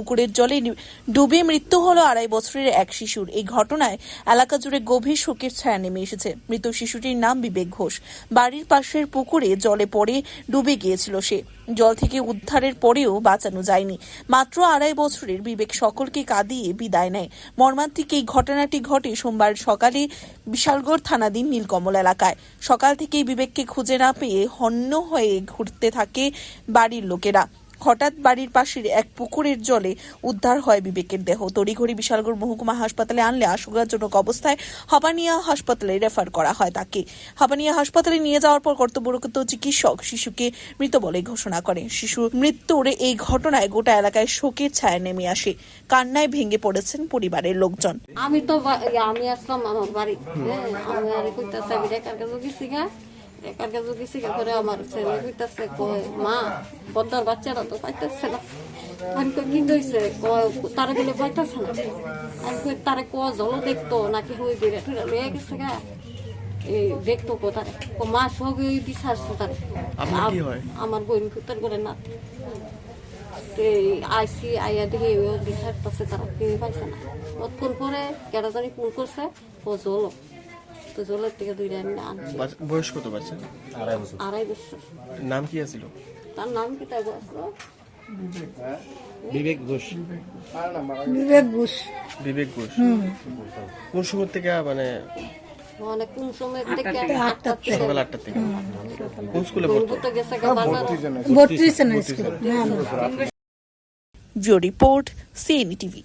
পুকুরের জলে ডুবে মৃত্যু হলো আড়াই বছরের এক শিশুর। এই ঘটনায় এলাকা জুড়ে গভীর শোকের ছায়া নেমে এসেছে। মৃত শিশুটির নাম বিবেক ঘোষ। বাড়ির পাশের পুকুরে জলে পড়ে ডুবে গিয়েছিল সে। জল থেকে উদ্ধারের পরেও বাঁচানো যায়নি। মাত্র আড়াই বছরের বিবেক সকলকে কাঁদিয়ে বিদায় নেয়। মর্মান্তিক এই ঘটনাটি ঘটে সোমবার সকালে বিশালগড় থানাধীন নীলকমল এলাকায়। সকাল থেকেই বিবেককে খুঁজে না পেয়ে হন্য হয়ে ঘুরতে থাকে বাড়ির লোকেরা। হঠাৎ বাড়ির পাশের এক পুকুরের জলে উদ্ধার হয় বিবেকের দেহ। তড়িঘড়ি বিশালগড় মহকুমা হাসপাতালে আনলে আশঙ্কাজনক অবস্থায় হাবানিয়া হাসপাতালে রেফার করা হয় তাকে। হাবানিয়া হাসপাতালে নিয়ে যাওয়ার পর কর্তব্যরত চিকিৎসক শিশুকে মৃত বলে ঘোষণা করে শিশুর মৃত্যুর এই ঘটনায় গোটা এলাকায় শোকের ছায়া নেমে আসে। কান্নায় ভেঙে পড়েছেন পরিবারের লোকজন। আমি তো আমি আসলাম আমার বাড়ি। হ্যাঁ, রেখার কাছে গেছি করে আমার ছেলে কইতাছে কয় মা বদ্দার বাচ্চারা তো পাইতেছে না। আমি কই কি কইছে? কয় তারা বলে পাইতেছে না। আমি কই তারে ক জল দেখতো নাকি হই বিরে টুরে লয়ে গেছে গা? এই দেখতো কো তারে কো মা সব ওই বিচারছে তারে? আমার বোন কুতার করে এই আইসি আইয়া দেখে ও বিচার পাচ্ছে তারা কেউ পাইছে না। অতক্ষণ পরে কেটা জানি ফোন করছে ও জল তো জলের থেকে দুইটা আমি আনছি। বয়স কত বাচ্চা? আড়াই বছর। নাম কি আছিল? তার নাম কি তাই বিবেক ঘোষ। বিবেক ঘোষ। বিবেক ঘোষ। কোন সময় থেকে মানে মানে কোন সময় থেকে আটটা থেকে? সকাল আটটার থেকে? কোন স্কুলে পড়তো? গেছে বাজার। বত্রিশ না স্কুল। হ্যাঁ। Report CNE TV.